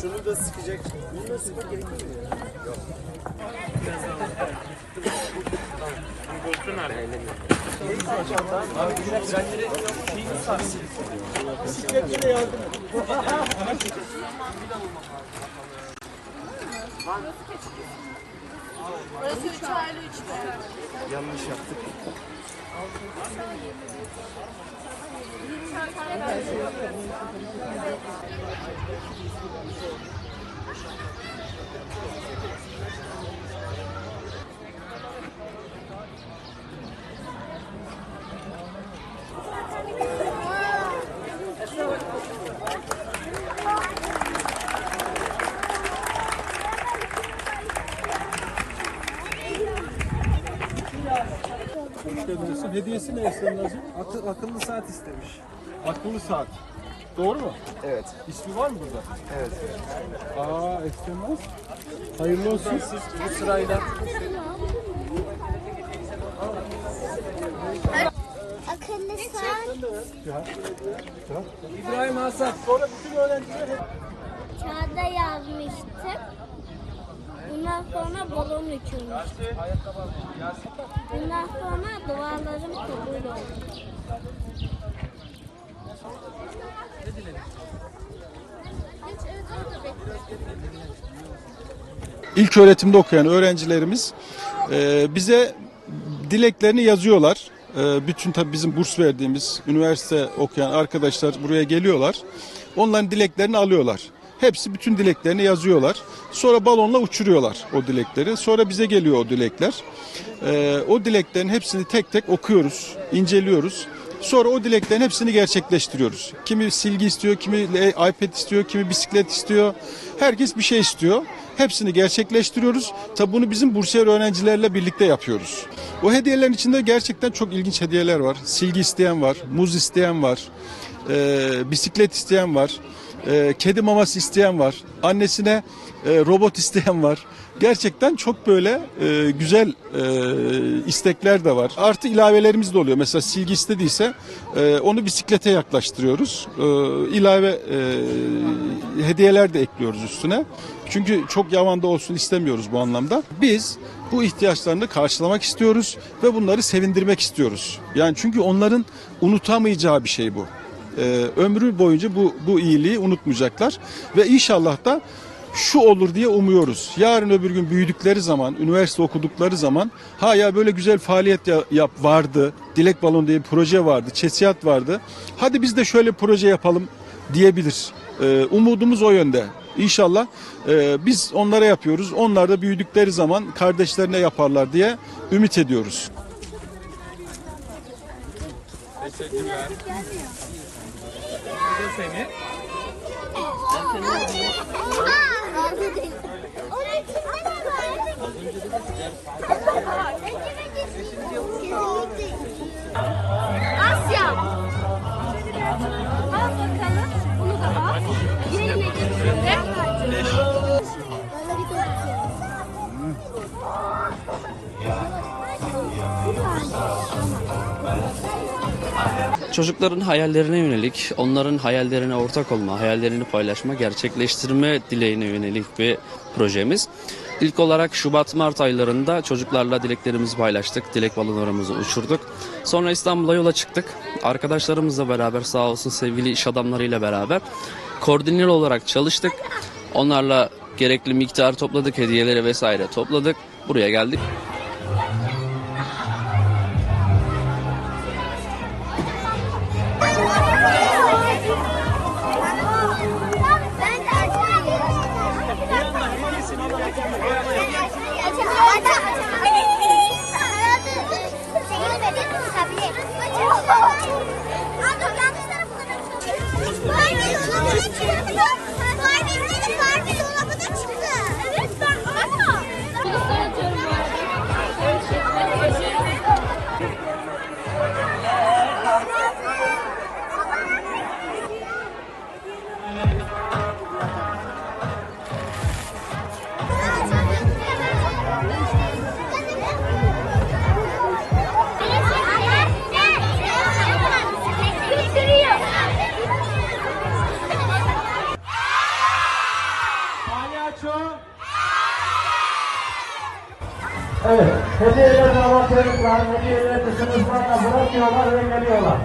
Şunu da sıkacak. Bunu da sıkmak gerekir mi? Bisikletlere yardım et. Burası 3 aile 3 Yanlış yaptık. Hediyesi, hediyesi ne? Akı- akıllı saat istemiş. Akıllı saat. Doğru mu? Evet. İsmi var mı burada? Evet. Aa Esra'nız. Hayırlı olsun. Siz bu sırayla Akıllı saat İbrahim Hasan. Sonra bütün öğrenciler kağıda yazmıştım. Bundan sonra balon uçurmuştum. Bundan sonra dualarım kabul oldu. ilk öğretimde okuyan öğrencilerimiz e, bize dileklerini yazıyorlar. E, bütün tabii bizim burs verdiğimiz üniversite okuyan arkadaşlar buraya geliyorlar. Onların dileklerini alıyorlar. Hepsi bütün dileklerini yazıyorlar. Sonra balonla uçuruyorlar o dilekleri. Sonra bize geliyor o dilekler. E, o dileklerin hepsini tek tek okuyoruz, inceliyoruz. Sonra o dileklerin hepsini gerçekleştiriyoruz. Kimi silgi istiyor, kimi iPad istiyor, kimi bisiklet istiyor. Herkes bir şey istiyor. Hepsini gerçekleştiriyoruz. Tabi bunu bizim bursiyer öğrencilerle birlikte yapıyoruz. O hediyelerin içinde gerçekten çok ilginç hediyeler var. Silgi isteyen var, muz isteyen var, e, bisiklet isteyen var, e, kedi maması isteyen var, annesine e, robot isteyen var. Gerçekten çok böyle e, güzel e, istekler de var. Artı ilavelerimiz de oluyor. Mesela silgi istediyse e, onu bisiklete yaklaştırıyoruz. E, ilave e, hediyeler de ekliyoruz üstüne. Çünkü çok yavanda olsun istemiyoruz bu anlamda. Biz bu ihtiyaçlarını karşılamak istiyoruz ve bunları sevindirmek istiyoruz. Yani çünkü onların unutamayacağı bir şey bu. Ee, ömrü boyunca bu bu iyiliği unutmayacaklar ve inşallah da şu olur diye umuyoruz. Yarın öbür gün büyüdükleri zaman, üniversite okudukları zaman ha ya böyle güzel faaliyet ya- yap vardı. Dilek Balon diye bir proje vardı, çesiyat vardı. Hadi biz de şöyle proje yapalım diyebilir. Ee, umudumuz o yönde. İnşallah e, biz onlara yapıyoruz. Onlar da büyüdükleri zaman kardeşlerine yaparlar diye ümit ediyoruz. Orada değil. Oraya kimse Asya. Çocukların hayallerine yönelik, onların hayallerine ortak olma, hayallerini paylaşma, gerçekleştirme dileğine yönelik bir projemiz. İlk olarak Şubat-Mart aylarında çocuklarla dileklerimizi paylaştık, dilek balonlarımızı uçurduk. Sonra İstanbul'a yola çıktık. Arkadaşlarımızla beraber sağ olsun sevgili iş adamlarıyla beraber koordineli olarak çalıştık. Onlarla gerekli miktar topladık, hediyeleri vesaire topladık. Buraya geldik. Hediyelerini alan çocuklar, hediyelerini sınıflarına bırakıyorlar ve geliyorlar.